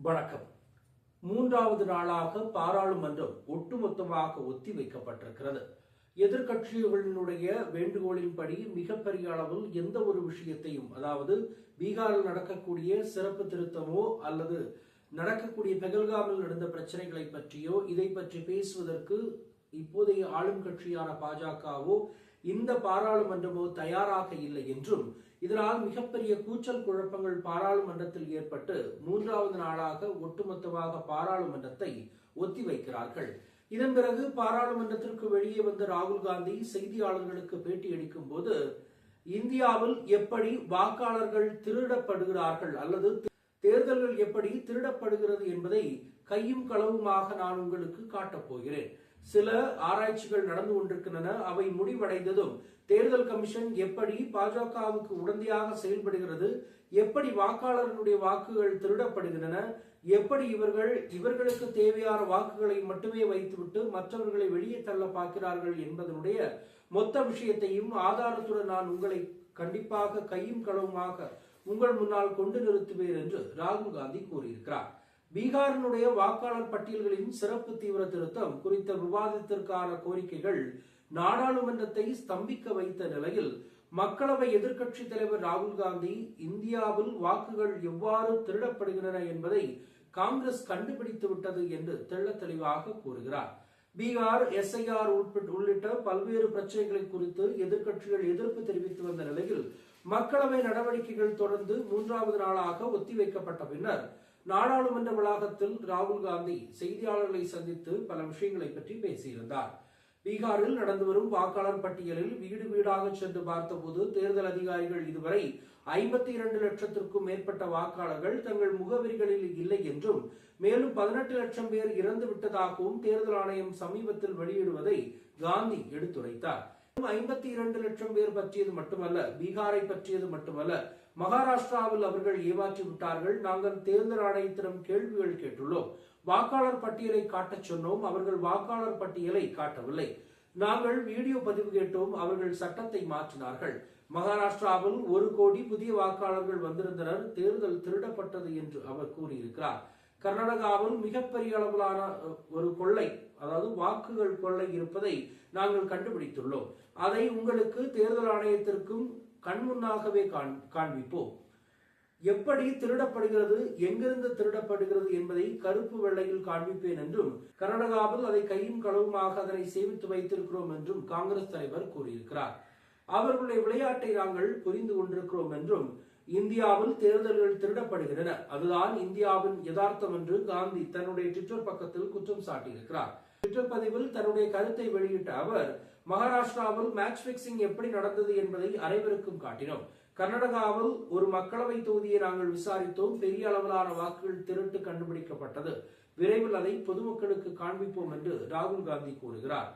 வணக்கம். மூன்றாவது நாளாக பாராளுமன்றம் ஒட்டுமொத்தமாக ஒத்தி வைக்கப்பட்டிருக்கிறது. எதிர்க்கட்சிகளினுடைய வேண்டுகோளின்படி மிகப்பெரிய அளவில் எந்த ஒரு விஷயத்தையும் அதாவது பீகாரில் நடக்கக்கூடிய சிறப்பு திருத்தமோ அல்லது நடக்கக்கூடிய பெகல்காமில் நடந்த பிரச்சனைகளை பற்றியோ இதை பற்றி பேசுவதற்கு இப்போதைய ஆளும் கட்சியான பாஜகவோ இந்த பாராளுமன்றமோ தயாராக இல்லை என்றும் இதனால் மிகப்பெரிய கூச்சல் குழப்பங்கள் பாராளுமன்றத்தில் ஏற்பட்டு மூன்றாவது நாளாக ஒட்டுமொத்தமாக பாராளுமன்றத்தை ஒத்திவைக்கிறார்கள். இதன் பிறகு பாராளுமன்றத்திற்கு வெளியே வந்த ராகுல் காந்தி செய்தியாளர்களுக்கு பேட்டியளிக்கும் போது இந்தியாவில் எப்படி வாக்காளர்கள் திருடப்படுகிறார்கள் அல்லது தேர்தல்கள் எப்படி திருடப்படுகிறது என்பதை கையும் களவுமாக நான் உங்களுக்கு காட்டப் போகிறேன். சில ஆராய்ச்சிகள் நடந்து கொண்டிருக்கின்றன. அவை முடிவடைந்ததும் தேர்தல் கமிஷன் எப்படி பாஜகவுக்கு உடந்தையாக செயல்படுகிறது எப்படி வாக்காளர்களுடைய வாக்குகள் திருடப்படுகின்றன எப்படி இவர்கள் இவர்களுக்கு தேவையான வாக்குகளை மட்டுமே வைத்துவிட்டு மற்றவர்களை வெளியே தள்ள பார்க்கிறார்கள் என்பதனுடைய மொத்த விஷயத்தையும் ஆதாரத்துடன் நான் உங்களை கண்டிப்பாக கையும் களவுமாக உங்கள் முன்னால் கொண்டு நிறுத்துவேன் என்று ராகுல் காந்தி கூறியிருக்கிறார். பீகாரினுடைய வாக்காளர் பட்டியல்களின் சிறப்பு தீவிர திருத்தம் குறித்த விவாதத்திற்கான கோரிக்கைகள் நாடாளுமன்றத்தை ஸ்தம்பிக்க வைத்த நிலையில் மக்களவை எதிர்க்கட்சி தலைவர் ராகுல் காந்தி இந்தியாவில் வாக்குகள் எவ்வாறு திருடப்படுகின்றன என்பதை காங்கிரஸ் கண்டுபிடித்து விட்டது என்று தெள்ள தெளிவாக கூறுகிறார். பீகார் எஸ்ஐஆர் உள்ளிட்ட பல்வேறு பிரச்சனைகளை குறித்து எதிர்க்கட்சிகள் எதிர்ப்பு தெரிவித்து வந்த நிலையில் மக்களவை நடவடிக்கைகள் தொடர்ந்து மூன்றாவது நாளாக ஒத்திவைக்கப்பட்ட பின்னர் நாடாளுமன்ற வளாகத்தில் ராகுல் காந்தி செய்தியாளர்களை சந்தித்து பல விஷயங்களை பற்றி பேசியிருந்தார். பீகாரில் நடந்து வரும் வாக்காளர் பட்டியலில் வீடு வீடாக சென்று பார்த்தபோது தேர்தல் அதிகாரிகள் இதுவரை ஐம்பத்தி இரண்டு லட்சத்திற்கும் மேற்பட்ட வாக்காளர்கள் தங்கள் முகவரிகளில் இல்லை என்றும் மேலும் பதினெட்டு லட்சம் பேர் இறந்து விட்டதாகவும் தேர்தல் ஆணையம் சமீபத்தில் வெளியிடுவதை காந்தி எடுத்துரைத்தார். ஐம்பத்தி இரண்டு லட்சம் பேர் பற்றியது மட்டுமல்ல பீகாரை பற்றியது மட்டுமல்ல மகாராஷ்டிராவில் அவர்கள் ஏமாற்றி விட்டார்கள். நாங்கள் தேர்தல் ஆணையத்திடம் கேள்விகள் கேட்டுள்ளோம். வாக்காளர் பட்டியலை காட்டச் சொன்னோம். அவர்கள் வாக்காளர் பட்டியலை காட்டவில்லை. நாங்கள் வீடியோ பதிவு கேட்டோம். அவர்கள் சட்டத்தை மாற்றினார்கள். மகாராஷ்டிராவில் ஒரு கோடி புதிய வாக்காளர்கள் வந்திருந்தனர். தேர்தல் திருடப்பட்டது என்று அவர் கூறியிருக்கிறார். கர்நாடகாவில் மிகப்பெரிய அளவிலான ஒரு கொள்ளை அதாவது வாக்குகள் கொள்ளை இருப்பதை நாங்கள் கண்டுபிடித்துள்ளோம். அதை உங்களுக்கு தேர்தல் ஆணையத்திற்கும் கண்முன்னாகவே காண்பிப்போம். எப்படி திருடப்படுகிறது எங்கிருந்து திருடப்படுகிறது என்பதை கருப்பு வெள்ளையில் காண்பிப்பேன் என்றும் கர்நாடகாவில் அதை கையும் களவுமாக அதனை சேமித்து வைத்திருக்கிறோம் என்றும் காங்கிரஸ் தலைவர் கூறியிருக்கிறார். அவர்களுடைய விளையாட்டை நாங்கள் புரிந்து கொண்டிருக்கிறோம் என்றும் இந்தியாவில் தேர்தல்கள் திருடப்படுகின்றன. அதுதான் இந்தியாவின் யதார்த்தம் என்று காந்தி தன்னுடைய ட்விட்டர் பக்கத்தில் குற்றம் சாட்டியிருக்கிறார். ட்விட்டர் பதிவில் தன்னுடைய கருத்தை வெளியிட்ட அவர் மகாராஷ்டிராவில் மேட்ச் பிக்சிங் எப்படி நடந்தது என்பதை அனைவருக்கும் காட்டினோம். கர்நாடகாவில் ஒரு மக்களவை தொகுதியை நாங்கள் விசாரித்தோம். பெரிய அளவிலான வாக்குகள் திருட்டு கண்டுபிடிக்கப்பட்டது. விரைவில் அதை பொதுமக்களுக்கு காண்பிப்போம் என்று ராகுல் காந்தி கூறுகிறார்.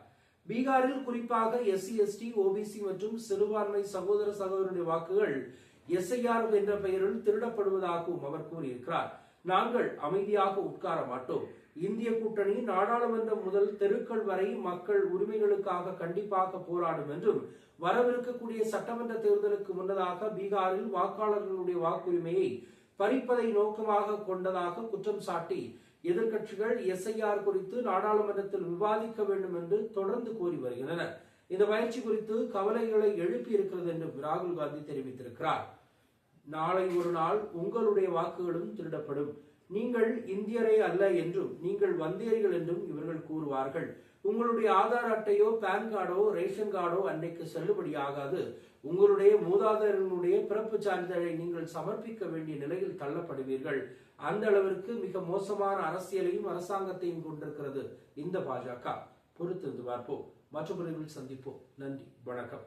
பீகாரில் குறிப்பாக எஸ்சி எஸ்டி ஓபிசி மற்றும் சிறுபான்மை சகோதர சகோதரனுடைய வாக்குகள் எஸ்ஐஆர் என்ற பெயரில் திருடப்படுவதாகவும் அவர் கூறியிருக்கிறார். நாங்கள் அமைதியாக உட்கார மாட்டோம். இந்திய கூட்டணி நாடாளுமன்றம் முதல் தெருக்கள் வரை மக்கள் உரிமைகளுக்காக கண்டிப்பாக போராடும் என்றும் வரவிருக்கக்கூடிய சட்டமன்ற தேர்தலுக்கு முன்னதாக பீகாரில் வாக்காளர்களுடைய வாக்குரிமையை பறிப்பதை நோக்கமாக கொண்டதாக குற்றம் சாட்டி எதிர்க்கட்சிகள் எஸ்ஐஆர் குறித்து நாடாளுமன்றத்தில் விவாதிக்க வேண்டும் என்று தொடர்ந்து கோரி வருகின்றன இந்த பயிற்சி குறித்து கவலைகளை எழுப்பி இருக்கிறது என்று ராகுல் காந்தி தெரிவித்திருக்கிறார். நாளை ஒரு நாள் உங்களுடைய வாக்குகளும் திருடப்படும். நீங்கள் இந்தியரே அல்ல என்றும் நீங்கள் வந்தியர்கள் என்றும் இவர்கள் கூறுவார்கள். உங்களுடைய ஆதார் அட்டையோ பேன் கார்டோ ரேஷன் கார்டோ அன்னைக்கு செல்லுபடியாகாது. உங்களுடைய மூதாதையர்களுடைய பிறப்பு சான்றிதழை நீங்கள் சமர்ப்பிக்க வேண்டிய நிலையில் தள்ளப்படுவீர்கள். அந்த அளவிற்கு மிக மோசமான அரசியலையும் அரசாங்கத்தையும் கொண்டிருக்கிறது இந்த பாஜக. பொறுத்திருந்து பார்ப்போம். மற்றொரு சந்திப்போம். நன்றி. வணக்கம்.